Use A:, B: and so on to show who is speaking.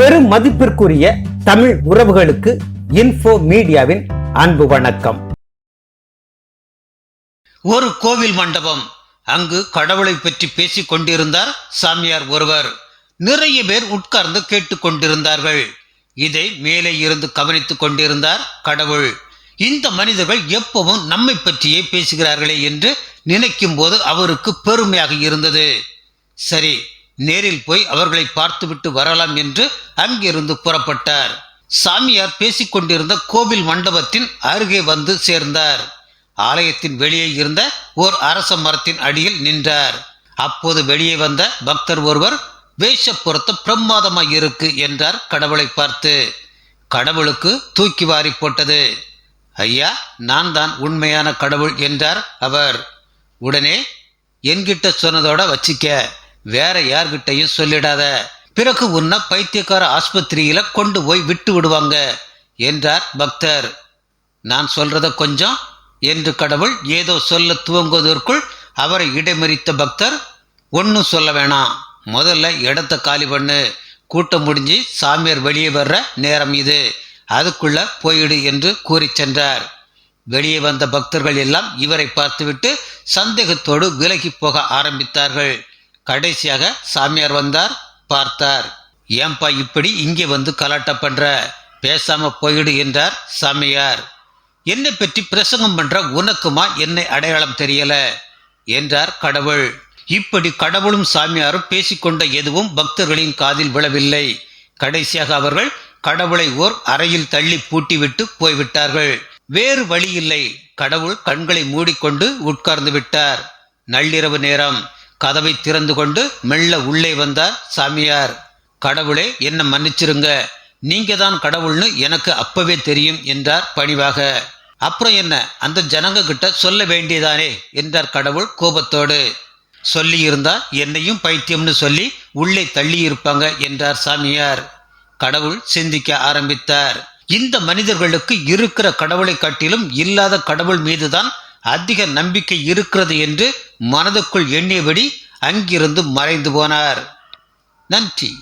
A: பெரும் மதிப்பிற்குரிய தமிழ் உறவுகளுக்கு இன்ஃபோ மீடியாவின் அன்பு வணக்கம்.
B: ஒரு கோவில் மண்டபம். அங்கு கடவுளை பற்றி பேசிக் கொண்டிருந்தார் சாமியார் ஒருவர். நிறைய பேர் உட்கார்ந்து கேட்டுக் கொண்டிருந்தார்கள். இதை மேலே இருந்து கவனித்துக் கொண்டிருந்தார் கடவுள். இந்த மனிதர்கள் எப்பவும் நம்மை பற்றியே பேசுகிறார்களே என்று நினைக்கும் போது அவருக்கு பெருமையாக இருந்தது. சரி நேரில் போய் அவர்களை பார்த்துவிட்டு வரலாம் என்று அங்கிருந்து புறப்பட்டார். சாமியார் பேசிக்கொண்டிருந்த கோவில் மண்டபத்தின் அருகே வந்து சேர்ந்தார். ஆலயத்தின் வெளியே இருந்த ஓர் அரச மரத்தின் அடியில் நின்றார். அப்போது வெளியே வந்த பக்தர் ஒருவர் வேஷப்புறத்து பிரமாதமாய் இருக்கு என்றார் கடவுளை பார்த்து. கடவுளுக்கு தூக்கி வாரி போட்டது. ஐயா நான் தான் உண்மையான கடவுள் என்றார் அவர். உடனே என்கிட்ட சொன்னதோட வச்சிக்க. வேற யார்கிட்டையும் சொல்லிடாத. பிறகு உன்னை பைத்தியக்கார ஆஸ்பத்திரியில கொண்டு போய் விட்டு விடுவாங்க என்றார் பக்தர். நான் சொல்றத கொஞ்சம் என்று கடவுள் ஏதோ சொல்ல துவங்குவதற்குள் அவரை இடைமறித்த பக்தர் ஒன்றும் சொல்ல வேணாம். முதல்ல இடத்த காலி பண்ணு. கூட்டம் முடிஞ்சு சாமியார் வெளியே வர்ற நேரம் இது. அதுக்குள்ள போயிடு என்று கூறி சென்றார். வெளியே வந்த பக்தர்கள் எல்லாம் இவரை பார்த்துவிட்டு சந்தேகத்தோடு விலகி போக ஆரம்பித்தார்கள். கடைசியாக சாமியார் வந்தார் பார்த்தார். ஏன்பா இப்படி இங்கே வந்து கலாட்ட பண்ற? பேசாம போயிடு என்றார் சாமியார். என்னை பற்றி பிரசங்கம் பண்ற உனக்குமா என்னை அடையாளம் தெரியல? என்றார் கடவுள். இப்படி கடவுளும் சாமியாரும் பேசிக்கொண்ட எதுவும் பக்தர்களின் காதில் விழவில்லை. கடைசியாக அவர்கள் கடவுளை ஓர் அறையில் தள்ளி பூட்டிவிட்டு போய்விட்டார்கள். வேறு வழி இல்லை. கடவுள் கண்களை மூடிக்கொண்டு உட்கார்ந்து விட்டார். நள்ளிரவு நேரம். கதவை திறந்து கொண்டு மெல்ல உள்ளே வந்தார் சாமியார். கடவுளே என்ன மன்னிச்சிருங்க. நீங்க தான் கடவுள்னு எனக்கு அப்பவே தெரியும் என்றார் பணிவாக. அப்புறம் என்ன? அந்த ஜனங்க கிட்ட சொல்ல வேண்டியதானே? என்றார் கடவுள் கோபத்தோடு. சொல்லி இருந்தா என்னையும் பைத்தியம்னு சொல்லி உள்ளே தள்ளி இருப்பாங்க என்றார் சாமியார். கடவுள் சிந்திக்க ஆரம்பித்தார். இந்த மனிதர்களுக்கு இருக்கிற கடவுளை காட்டிலும் இல்லாத கடவுள் மீதுதான் அதிக நம்பிக்கை இருக்கிறது என்று மனதுக்குள் எண்ணியபடி அங்கிருந்து மறைந்து போனார். நன்றி.